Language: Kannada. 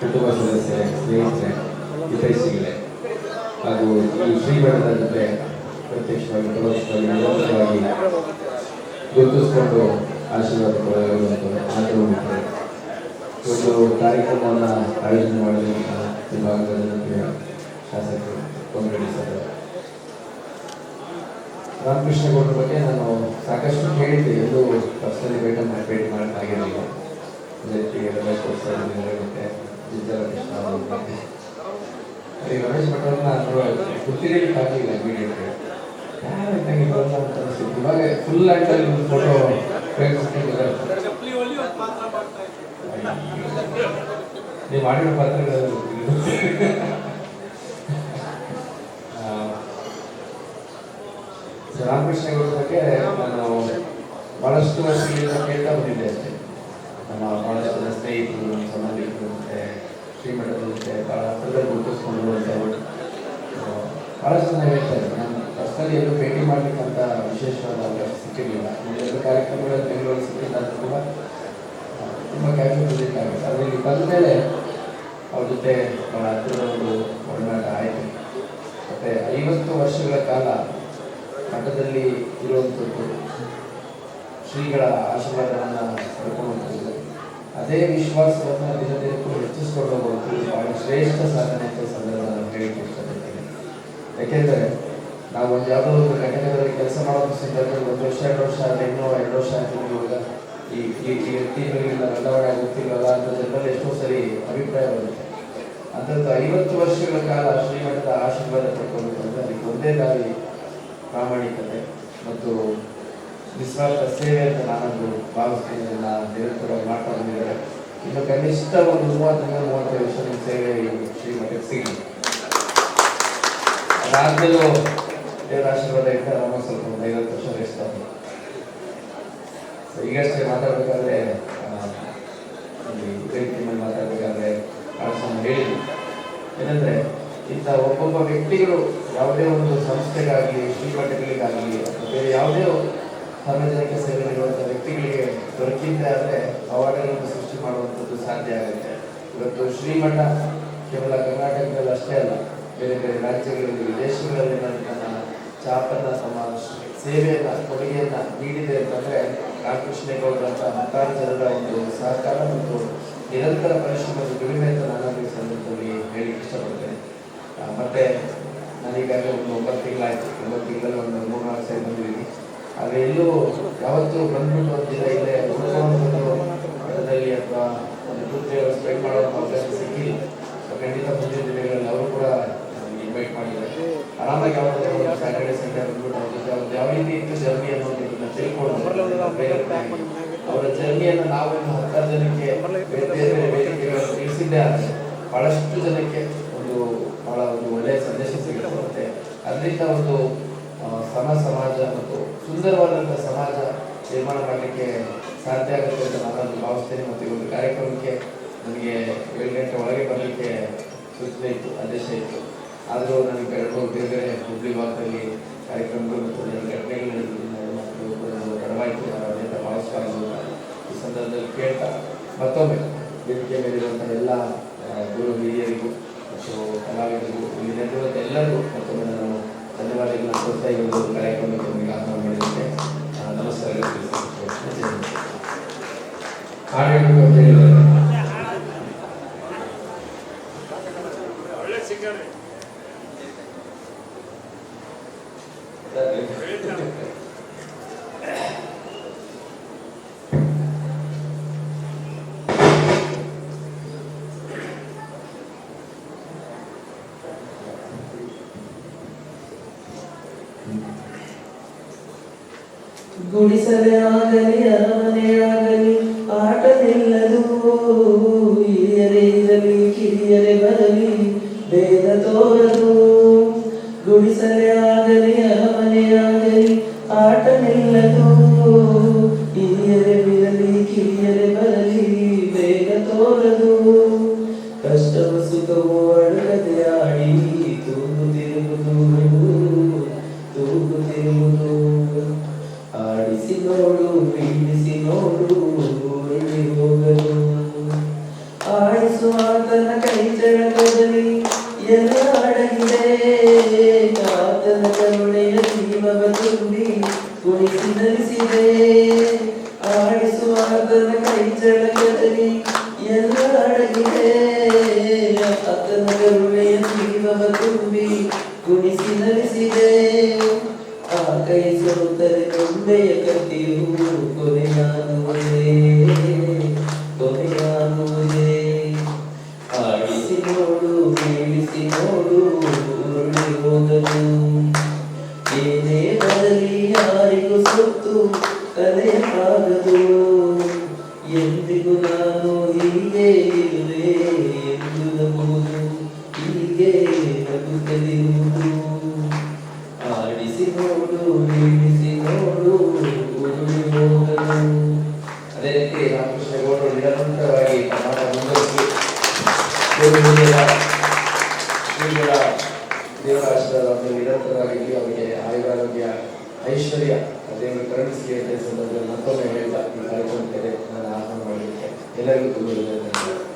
ಕುಟುಂಬ ಸದಸ್ಯರೇ ಸ್ನೇಹಿತರೆ ಹಿತೈಷಿಗಳೇ ಹಾಗೂ ಈ ಶ್ರೀಮಠದ ಜೊತೆ ಪ್ರತ್ಯಕ್ಷವಾಗಿ, ಪರೋಕ್ಷವಾಗಿ, ನಿರಂತರವಾಗಿ ಗುರುತಿಸಿಕೊಂಡು ಆಶೀರ್ವಾದ ಆದರೂ ಬಿಟ್ಟರೆ ಒಂದು ಕಾರ್ಯಕ್ರಮವನ್ನು ಆಯೋಜನೆ ಮಾಡಲಿಕ್ಕೆ ವಿಭಾಗದ ಶಾಸಕರು ಕೊಂಗಡಿ ಸರ್. ರಾಮಕೃಷ್ಣ ಗೌಡರ ಬಗ್ಗೆ ನಾನು ಸಾಕಷ್ಟು ಕೇಳಿದ್ದೆ. ಎಲ್ಲೂ ಪರ್ಸನಲಿ ಭೇಟಿ ಮಾಡಿ, ಭೇಟಿ ಮಾಡೋಕ್ಕಾಗಿರಲಿಲ್ಲ ಜೊತೆಗೆ ಎಲ್ಲ ಸರ್ ಮತ್ತೆ ಜಿದ್ದರ ಕೃಷ್ಣ ಅವ್ರ ಬಗ್ಗೆ. ಈ ರಮೇಶ್ ಭಟ್ ಅವ್ರನ್ನ ನಾನು ಗೊತ್ತಿರಲಿಕ್ಕಾಗಲಿಲ್ಲ ಇಮಿಡಿಯೇಟ್ ಅಂತ ಫುಲ್ ಫೋಟೋ ನೀವು ಮಾಡಿರೋ ಪಾತ್ರಗಳು ನಾನು ಬಹಳಷ್ಟು ವರ್ಷಗಳಿಂದ ಕೇಳ್ತಾ ಬಂದಿದ್ದೆ ಬಹಳಷ್ಟು ಸ್ನೇಹಿತರು ನಮ್ಮ ಸಂಬಂಧಿಕರು ಮತ್ತೆ ಶ್ರೀಮಠದ ಜೊತೆ ಬಹಳ ಹತ್ತಿರದಲ್ಲಿ ಗುರುತಿಸ್ಕೊಂಡು ಬರುವಂಥವ್ರು. ಆ, ಬಹಳಷ್ಟು ಜನ ಹೇಳ್ತಾರೆ, ನಾನು ಪರ್ಸನಲಿ ಎಲ್ಲೂ ಭೇಟಿ ಮಾಡಬೇಕಂತ ವಿಶೇಷವಾದ ಅವಕಾಶ ಸಿಕ್ಕಿರಲಿಲ್ಲ. ಎಲ್ಲರೂ ಕಾರ್ಯಕ್ರಮಗಳಲ್ಲಿ ಬೆಂಗಳೂರು ಸಿಕ್ಕಿದ್ದಾದ್ರೂ ಕೂಡ ತುಂಬ ಕ್ಯಾಶುವಲ್ ಆಗುತ್ತೆ. ಆದರೆ ಇಲ್ಲಿ ಬಂದ ಮೇಲೆ ಅವ್ರ ಜೊತೆ ಬಹಳ ಹತ್ತಿರದ ಒಂದು ಒಡನಾಟ ಆಯಿತು. ಮತ್ತೆ ಐವತ್ತು ವರ್ಷಗಳ ಕಾಲ ಮಠದಲ್ಲಿ ಇರುವಂಥದ್ದು ಶ್ರೀಗಳ ಆಶೀರ್ವಾದವನ್ನು ಪಡ್ಕೊಳ್ಳುವಂಥದ್ದು ಅದೇ ವಿಶ್ವಾಸವನ್ನು ದಿನ ದಿನಕ್ಕೂ ಹೆಚ್ಚಿಸ್ಕೊಂಡು ಹೋಗುವಂಥದ್ದು ಭಾಳ ಶ್ರೇಷ್ಠ ಸಾಧನೆ ಅಂತ ಸಂದರ್ಭ ಇಷ್ಟಪಡ್ತೀನಿ ಯಾಕೆಂದರೆ ನಾವು ಒಂದು ಯಾವುದೋ ಒಂದು ಘಟನೆಗಳಲ್ಲಿ ಕೆಲಸ ಮಾಡೋ ಸಂದರ್ಭದಲ್ಲಿ ಒಂದು ವರ್ಷ, ಎರಡು ವರ್ಷ ಆದರೆ ಇನ್ನೂ ಎರಡು ವರ್ಷ ಆಯ್ತು ಇವಾಗ ಈ ಈ ವ್ಯಕ್ತಿಗಳಿಂದ ಬದಲಾವಣೆ ಆಗುತ್ತಿಲ್ವಲ್ಲ ಅಂತ ಜನರಲ್ಲಿ ಎಷ್ಟೋ ಸರಿ ಅಭಿಪ್ರಾಯ ಬರುತ್ತೆ ಅಂಥದ್ದು ಐವತ್ತು ವರ್ಷಗಳ ಕಾಲ ಶ್ರೀಮಠದ ಆಶೀರ್ವಾದ ಪಡ್ಕೊಳ್ಬೇಕಂದ್ರೆ ಅದಕ್ಕೆ ಒಂದೇ ದಾರಿ ಪ್ರಾಮಾಣಿಕತೆ ಮತ್ತು ನಿಸ್ವಾರ್ಥ ಸೇವೆ ಅಂತ ನಾನೊಂದು ಭಾವಿಸ್ತೀನಿ ನಿರಂತರ ಮಾಡ್ತಾ ಬಂದಿದ್ದಾರೆ. ಇನ್ನು ಕನಿಷ್ಠ ಒಂದು ಮೂವತ್ತರಿಂದ ಮೂವತ್ತೈದು ವರ್ಷದ ಸೇವೆ ಶ್ರೀಮಠಕ್ಕೆ ಸಿಗಲಿ. ಅದಾದ್ಮೇಲೂ ದೇವರ ಆಶೀರ್ವಾದ ಸ್ವಲ್ಪ ಒಂದು ಐವತ್ತು ವರ್ಷ ರೆಸ್ಟ್ ಸೊ ಈಗಷ್ಟೇ ಮಾತಾಡಬೇಕಾದ್ರೆ ವೇದಿಕೆ ಮೇಲೆ ಮಾತಾಡಬೇಕಾದ್ರೆ ನಾನು ಹೇಳಿದ್ರು. ಏನಂದ್ರೆ, ಇಂಥ ಒಬ್ಬೊಬ್ಬ ವ್ಯಕ್ತಿಗಳು ಯಾವುದೇ ಒಂದು ಸಂಸ್ಥೆಗಾಗಲಿ ಶ್ರೀಮಠಗಳಿಗಾಗಲಿ ಬೇರೆ ಯಾವುದೇ ಸಾರ್ವಜನಿಕ ಸೇವೆಗಳಿರುವಂಥ ವ್ಯಕ್ತಿಗಳಿಗೆ ದೊರಕಿದ್ದೆ ಆದರೆ ಅವಾರ್ಡ್ಗಳನ್ನು ಸೃಷ್ಟಿ ಮಾಡುವಂಥದ್ದು ಸಾಧ್ಯ ಆಗುತ್ತೆ. ಇವತ್ತು ಶ್ರೀಮಠ ಕೇವಲ ಕರ್ನಾಟಕದಲ್ಲಿ ಅಷ್ಟೇ ಅಲ್ಲ ಬೇರೆ ಬೇರೆ ರಾಜ್ಯಗಳಲ್ಲಿ ವಿದೇಶಗಳಲ್ಲಿ ತನ್ನ ಚಾಪನ್ನ ತಮ್ಮ ಸೇವೆಯನ್ನ, ಕೊಡುಗೆಯನ್ನ ನೀಡಿದೆ ಅಂತಂದ್ರೆ ರಾಮಕೃಷ್ಣೇಗೌಡರಂತ ಹತ್ತಾರು ಜನರ ಒಂದು ಸಹಕಾರ ಮತ್ತು ನಿರಂತರ ಪರಿಶ್ರಮದ ದುಡಿಮೆ ಅಂತ ನಾನು ಈ ಸಂದರ್ಭದಲ್ಲಿ ಹೇಳಿ ಇಷ್ಟಪಡ್ತೇನೆ ಆ, ಮತ್ತೆ ನಾನೀಗಾಗಲೇ ಒಂದು ಒಂಬತ್ತು ತಿಂಗಳಾಯ್ತು ಒಂಬತ್ತು ತಿಂಗಳಲ್ಲಿ ಒಂದು ಮೂರು ನಾಲ್ಕು ಸರಿ ಬಂದಿದ್ದೀನಿ ಆದರೆ ಎಲ್ಲೂ ಯಾವತ್ತೂ ಬಂದ್ಬಿಟ್ಟು ಒಂದು ದಿನ ಇಲ್ಲೇ ಉಳ್ಕೊಳ್ಳುವಂಥದ್ದು ಮಠದಲ್ಲಿ ಅಥವಾ ಒಂದು ನೃತ್ಯ ಸ್ಪೆಂಡ್ ಮಾಡೋ ಅವಕಾಶ ಸಿಕ್ಕಿಲ್ಲ ಸೊ ಖಂಡಿತ ಮುಂದಿನ ದಿನಗಳಲ್ಲಿ ಅವರು ಕೂಡ ಇನ್ವೈಟ್ ಮಾಡಿದ್ದಾರೆ ಆರಾಮಾಗಿ ಯಾವ ಸ್ಯಾಟರ್ಡೆ ಸಂಡೇ ಜೊತೆ ಅವ್ರದ್ದು ಯಾವ ರೀತಿ ಇತ್ತು ಜರ್ನಿ ಅನ್ನೋದನ್ನ ತಿಳ್ಕೊಂಡು ಅವರ ಜರ್ನಿಯನ್ನು ನಾವು ಇನ್ನು ಹತ್ತಾರು ಜನಕ್ಕೆ ಬೇರೆ ಬೇರೆ ತಿಳಿಸಿದ್ದೇ ಆದರೆ ಬಹಳಷ್ಟು ಜನಕ್ಕೆ ಒಂದು ಬಹಳ ಒಂದು ಒಳ್ಳೆಯ ಸಂದೇಶ ಸಿಗುತ್ತೆ. ಮತ್ತೆ ಅದರಿಂದ ಒಂದು ಸಮ ಸಮಾಜ ಮತ್ತು ಸುಂದರವಾದಂಥ ಸಮಾಜ ನಿರ್ಮಾಣ ಮಾಡಲಿಕ್ಕೆ ಸಾಧ್ಯ ಆಗುತ್ತೆ ಅಂತ ನಾನು ಭಾವಿಸ್ತೇನೆ. ಮತ್ತು ಈ ಒಂದು ಕಾರ್ಯಕ್ರಮಕ್ಕೆ ನನಗೆ ಏಳು ಗಂಟೆ ಒಳಗೆ ಬರಲಿಕ್ಕೆ ಸೂಚನೆ ಇತ್ತು ಆದೇಶ ಇತ್ತು. ಆದರೂ ನಾನು ಬೇರೆ ಹುಬ್ಳಿ ಭಾಗದಲ್ಲಿ ಕಾರ್ಯಕ್ರಮಗಳು ಮತ್ತು ಘಟನೆಗಳು ನಡೆದಿದ್ದು ತಡವಾಯಿತು ಅದರಿಂದ ಭಾವಿಸ್ಬಾರದು ಅಂತ ಈ ಸಂದರ್ಭದಲ್ಲಿ ಕೇಳ್ತಾ ಮತ್ತೊಮ್ಮೆ ವೇದಿಕೆ ಮೇಲಿರುವಂಥ ಎಲ್ಲ ಗುರು ಹಿರಿಯರಿಗೂ ಮತ್ತು ಕಲಾವಿದರಿಗೂ, ಇಲ್ಲಿ ನೆರೆದಿರುವಂಥ ಎಲ್ಲರಿಗೂ ಮತ್ತೊಮ್ಮೆ ನಾನು ಧನ್ಯವಾದಗಳನ್ನು ಕೊಡ್ತಾ ಈ ಒಂದು ಕಾರ್ಯಕ್ರಮಕ್ಕೆ ನಿಮಗೆ ಆಹ್ವಾನ ಮಾಡಿದಂತೆ ತಿಳಿಸ್ತೀನಿ. ಹಾಡು ಹೇಳ್ಬೇಕು ಅಂತ ಹೇಳಿದ್ದಾರೆ ಗುಡಿಸಲೇ ಆಗಲಿ ಅರಮನೆ ಆಗಲಿ ಆಟ ನಿಲ್ಲದು ಹಿರಿಯರೇ ಇರಲಿ, ಕಿರಿಯರೇ ಬರಲಿ ಭೇದ ತೋರದು. ಗುಡಿಸಲೇ ಆಗಲಿ ಅರಮನೆ ಆಗಲಿ ಆಟ ನಿಲ್ಲದು ಹಿರಿಯರೇ ಬಿರಲಿ, ಕಿರಿಯರೇ ಬರಲಿ ಬೇಗ ತೋರದು. ಕಷ್ಟವು ಸುಖವು ಕುಣಿಸಿ ನಲಿಸಿದೆ ಆಡಿಸುವಾತನ ಕೈ ಜಳಕದಲ್ಲಿ ಎಲ್ಲ ಅಡಗಿದೆ ಆತನ ಕರುಣೆಯ ಜೀವವ ತುಂಬಿ ಕುಣಿಸಿ ನಲಿಸಿದೆ ಆ ಕೈ ಕೊನೆಯಾಗುವುದೇ ಕೊನೆಯಾಗುವುದೇ ಹೀಗೆ ನಗುತ್ತಲಿರುವುದು ಆಡಿಸಿ ನೋಡು ಬೀಳಿಸಿ ನೋಡು ಉರುಳಿ ಅದೇ ರೀತಿ ರಾಮಕೃಷ್ಣ ಗೌಡರು ನಿರಂತರವಾಗಿ ಕನ್ನಡ ಶ್ರೀಗಳ ಅವರಿಗೆ ಆಯುರಾರೋಗ್ಯ ಐಶ್ವರ್ಯ ದೇವರು ಕರುಣಿಸಿ ಅಂತ ಸಂದರ್ಭದಲ್ಲಿ ಮತ್ತೊಮ್ಮೆ ಹೇಳ್ತಾ ಈ ಕಾರ್ಯಕ್ರಮಕ್ಕೆ ನಾನು ಆಹ್ವಾನ எல்லாருக்கும்